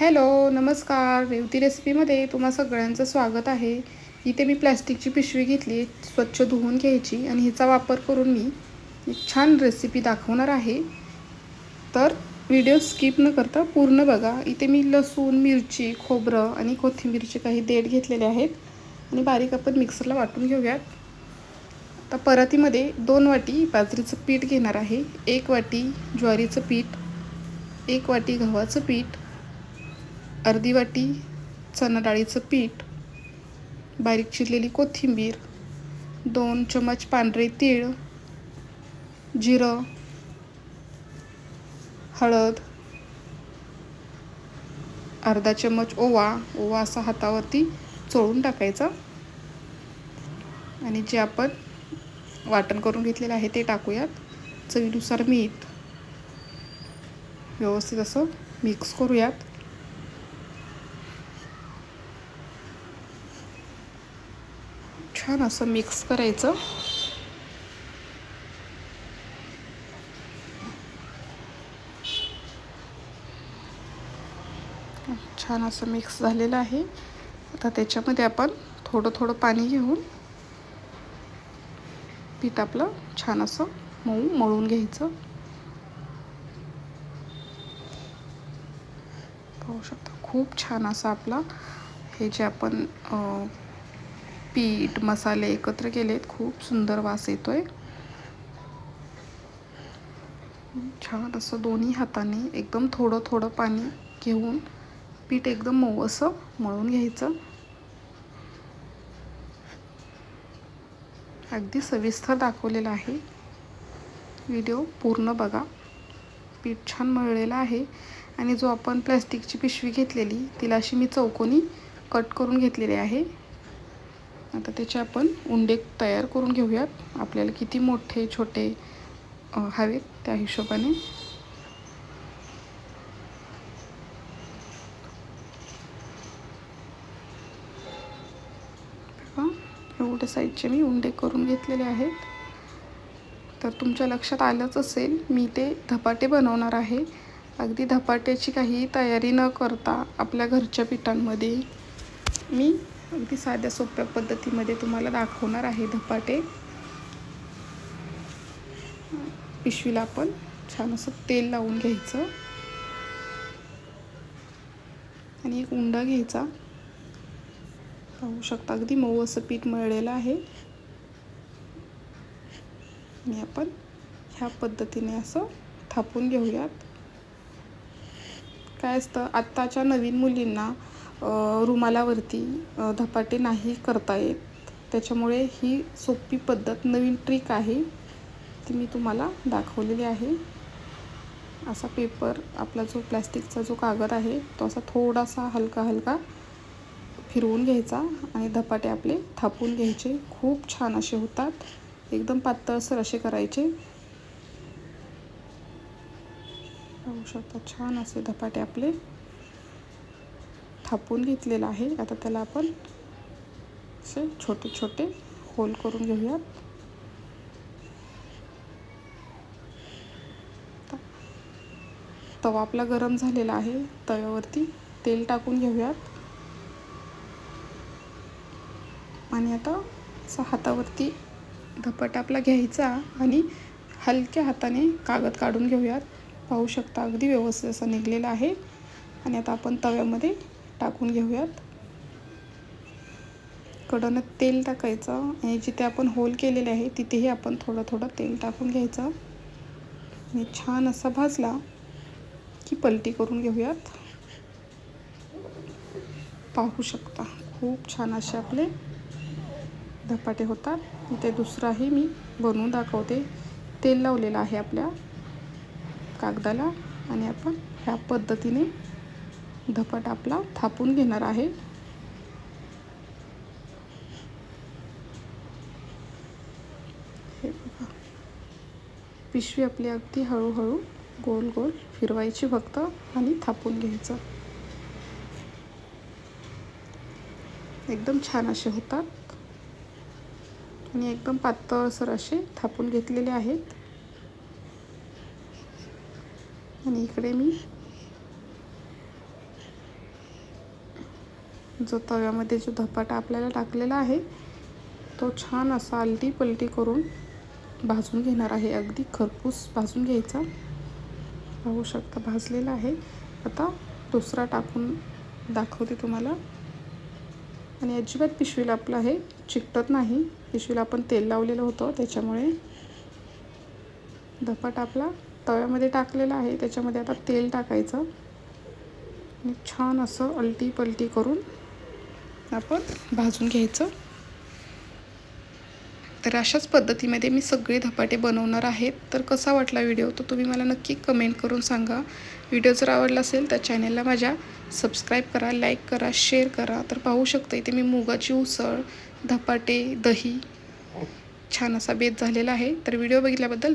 Hello नमस्कार. रेवती रेसिपीमध्ये तुम्हा सगळ्यांचं स्वागत आहे. इथे मी प्लॅस्टिकची पिशवी घेतली स्वच्छ धुवून घ्यायची आणि हिचा वापर करून मी एक छान रेसिपी दाखवणार आहे. तर व्हिडिओ स्किप न करता पूर्ण बघा. इथे मी लसूण मिरची खोबरं आणि कोथिंबीरचे काही देठ घेतलेले आहेत आणि बारीक आपण मिक्सरला वाटून घेऊयात. आता परातीमध्ये दोन वाटी बाजरीचं पीठ घेणार आहे. एक वाटी ज्वारीचं पीठ एक वाटी गव्हाचं पीठ अर्धी वाटी चणा डाळीचं पीठ बारीक चिरलेली कोथिंबीर दोन चमच पांढरे तीळ जिरं हळद अर्धा चमच ओवा ओवा असा हातावरती चोळून टाकायचा. आणि जे आपण वाटण करून घेतलेलं आहे ते टाकूयात. चवीनुसार मीठ व्यवस्थित असं मिक्स करूयात. छान असं मिक्स करायचं. छान असं मिक्स झालेलं आहे. आता त्याच्यामध्ये आपण थोडं थोडं पाणी घेऊन पीठ आपलं छान असं मऊ मळून घ्यायचं. पाहू शकता खूप छान असं आपला हे जे आपण पीठ मसाले एकत्र केलेत. खूप सुंदर वास येतो आहे छान असं दोन्ही हाताने एकदम थोडं थोडं पाणी घेऊन पीठ एकदम मऊ असं मळून घ्यायचं. अगदी सविस्तर दाखवलेलं आहे. व्हिडिओ पूर्ण बघा. पीठ छान मळलेलं आहे आणि जो आपण प्लॅस्टिकची पिशवी घेतलेली तिला अशी मी चौकोनी कट करून घेतलेली आहे. आता त्याचे आपण उंडे तयार करून घेऊयात. आपल्याला किती मोठे छोटे हवेत त्या हिशोबाने. एवढ्या साईजचे मी उंडे करून घेतलेले आहेत. तर तुमच्या लक्षात आलंच असेल मी ते धपाटे बनवणार आहे. अगदी धपाट्याची काही तयारी न करता आपल्या घरच्या पिठांमध्ये मी अगदी साध्या सोप्या पद्धतीमध्ये तुम्हाला दाखवणार आहे धपाटे. पिशवीला आपण छान असं तेल लावून घ्यायचं. आणि एक उंडा घ्यायचा. पाहू शकता अगदी मऊ असं पीठ मळलेलं आहे. आणि आपण ह्या पद्धतीने असं थापून घेऊयात. काय असतं आत्ताच्या नवीन मुलींना रुमालावरती धपाटे नाही करता येत. त्याच्यामुळे ही सोपी पद्धत नवीन ट्रिक आहे ती मी तुम्हाला दाखवलेली आहे. असा पेपर आपला जो प्लॅस्टिकचा जो कागद आहे तो असा थोडासा हलका हलका फिरवून घ्यायचा आणि धपाटे आपले थापून घ्यायचे. खूप छान असे होतात. एकदम पातळसर असे करायचे. पाहू शकता छान असे धपाटे आपले. थापून घेतलेलं आहे. आता त्याला आपण असे छोटे छोटे होल करून घेऊयात. तवा आपला गरम झालेला आहे. तव्यावरती तेल टाकून घेऊयात. आणि आता असा हातावरती धपट आपला घ्यायचा आणि हलक्या हाताने कागद काढून घेऊयात. पाहू शकता अगदी व्यवस्थित असं निघलेलं आहे. आणि आता आपण तव्यामध्ये टाकून घेऊयात. कडनं तेल टाकायचं आणि जिथे आपण होल केलेले आहे तिथेही आपण थोडं थोडं तेल टाकून घ्यायचं. आणि छान असा भाजला की पलटी करून घेऊयात. पाहू शकता खूप छान असे आपले धपाटे होतात. इथे दुसराही मी बनवून दाखवते. तेल लावलेलं आहे आपल्या कागदाला आणि आपण ह्या पद्धतीने धपट आपला थापून घेणार आहे. हे बघा. पिशवी आपली अगदी हळूहळू गोल गोल फिरवायची फक्त आणि थापून घ्यायचं. एकदम छान असे होतात. आणि एकदम पातळसर असे थापून घेतलेले आहेत. आणि इकडे मी जो तव्यामध्ये जो धपाटा आपल्याला टाकलेला आहे तो छान असा आलटी पलटी करून भाजून घेणार आहे. अगदी खरपूस भाजून घ्यायचा. पाहू शकता भाजलेला आहे. आता दुसरा टाकून दाखवते तुम्हाला. आणि अजिबात पिशवीला आपलं हे चिकटत नाही. पिशवीला आपण तेल लावलेलं होतं त्याच्यामुळे धपाटा आपला तव्यामध्ये टाकलेला आहे. त्याच्यामध्ये आता तेल टाकायचं. आणि छान असं अलटी पलटी करून आपण भाजून घ्यायचं. तर अशाच पद्धतीमध्ये मी सगळे धपाटे बनवणार आहेत. तर कसा वाटला व्हिडिओ? तर तुम्ही मला नक्की कमेंट करून सांगा. व्हिडिओ जर आवडला असेल तर चॅनलला माझ्या सबस्क्राईब करा लाईक करा शेअर करा. तर पाहू शकता इथे मी मुगाची उसळ धपाटे दही छान असा बेत झालेला आहे. तर व्हिडिओ बघितल्याबद्दल